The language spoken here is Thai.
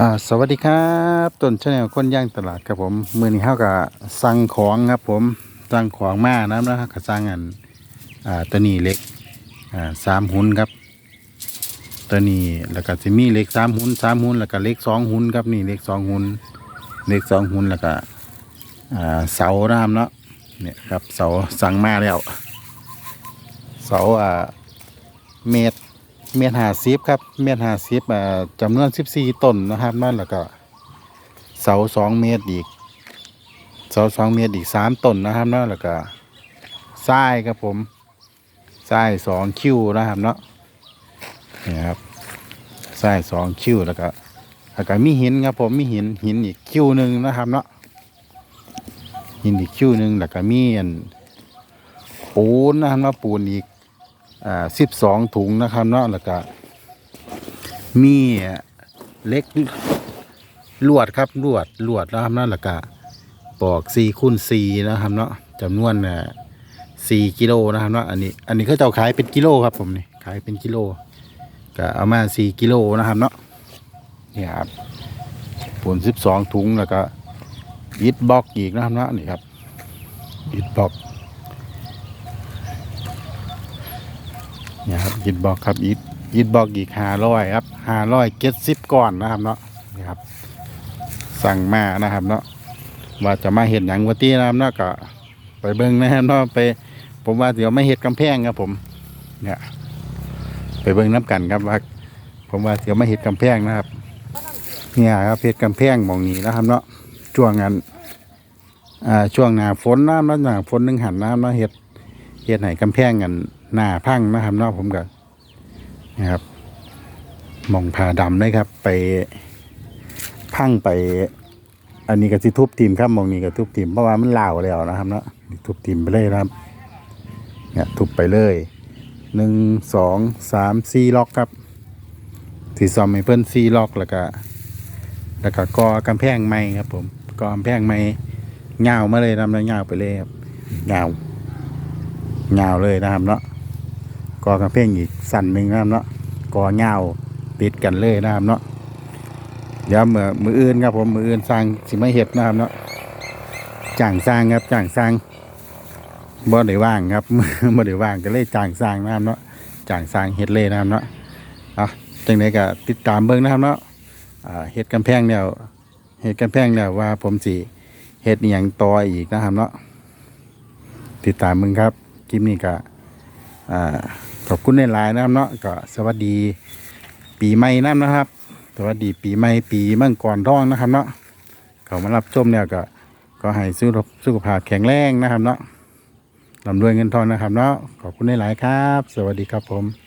อ่าสวัสดีครับต้นชาแนลคนย่างตลาดครับผมมือนี้เขากับสั่งของครับผมสั่งของมานะนะครับก็สั่งอันอ่าตัวนี้เล็กอ่าสามหุ่นครับ ตัวนี้แล้วก็จะมีเล็กสามหุ่นสามหุ่นแล้วก็เล็กสองหุ่นครับนี่เล็กสองหุ่นเล็กสองหุ่นแล้วก็อ่าเสานะครับเนาะเนี่ยครับเสาสั่งมาแล้ว เสาอ่าเมตร เมตรห้าสิบครับเมตรห้าสิบอ่าจำนวนสิบสี่ต้นนะครับนั่นแล้วก็เสาสองเมตรอีกเสาสองเมตรอีกสามต้นนะครับเนาะแล้วก็ทรายครับผมทรายสองคิวนะครับเนาะนี่ครับทรายสองคิวแล้วก็แล้วก็มีหินครับผมมีหินหินอีกคิวหนึ่งนะครับเนาะหินอีกคิวหนึ่งแล้วก็มีอันปูนนะครับเนาะปูนอีก อ่าสิบสองถุงนะครับเนาะแล้วก็มีเล็กลวดครับลวดลวดนะครับเนาะแล้วก็ปอกสี่คูณสี่นะครับเนาะจำนวนอ่าสี่กิโลนะครับเนาะอันนี้อันนี้เขาจะขายเป็นกิโลครับผมนี่ขายเป็นกิโลก็เอามาสี่กิโลนะครับเนาะนี่ครับผลสิบสองถุงแล้วก็ยิดบล็อกอีกนะครับเนาะนี่ครับยิดบล็อก เนี่ยครับยิดบอกครับยิดยิดบอกอีกห้าร้อยครับห้าร้อยเจ็ดสิบก้อนนะครับเนาะนี่ครับ สั่งมานะครับเนาะว่าจะมาเห็ดหยังวัตีนะครับเนาะก็ไปเบิ้งนะครับเนาะไป ผมว่าเดี๋ยวไม่เห็ดกำแพงครับผมเนี่ยไปเบิ้งน้ำกันครับว่าผมว่าเดี๋ยวไม่เห็ดกำแพงนะครับ เนี่ยครับเห็ดกำแพงมองนี้นะครับเนาะช่วงนั้นอ่าช่วงหน้าฝนน้ำแล้วหน้าฝนหนึ่งหันน้ำเนาะเห็ดเฮ็ดให้กำแพงกัน หน้าพังนะครับนาะผมก็นะครับมองผาดำเลยครับ ไปพังไป อันนี้ก็สิทุบทีมครับมองนี้ก็ทุบทีมเพราะว่ามันลาวแล้วนะครับเนาะทุบทีมไปเลยนะครับเนี่ยทุบไปเลยหนึ่งสองสามสี่ล็อกครับสีซอมให้เพิ่นสี่ล็อกแล้วก็แล้วก็กอกำแพงใหม่ครับ ผมกอกำแพงใหม่เงาวมาเลยนำแล้วเงาไปเลยครับเงาวยาเลยนะครับเนาะ กอกระเพ่งอีกสั่นหนึ่งนะครับเนาะกอเงาติดกันเลยนะครับเนาะเดี๋ยวมือมืออื่นครับผมมืออื่นสร้างสิไม่เห็ดนะครับเนาะจ้างสร้างครับจ้างสร้างบ่ได้ว่างครับบ่ได้ว่างก็เลยจ้างสร้างนะครับเนาะจ้างสร้างเห็ดเลยนะครับเนาะอะจังไดก็ติดตามเบิ่งนะครับเนาะเห็ดกำแพงแล้วเห็ดกำแพงแล้วว่าผมสิเห็ดอย่างต่ออีกนะครับเนาะติดตามมึงครับคลิปนี้ก็ ขอบคุณในหลายนะครับเนาะก็สวัสดีปีใหม่น้ำนะครับ สวัสดีปีใหม่ปีมังกรทองนะครับเนาะเขามารับชมเนี่ยก็ก็ให้สุขสุขภาพแข็งแรงนะครับเนาะลำรวยเงินทองนะครับเนาะขอบคุณในหลายครับ สวัสดีครับผม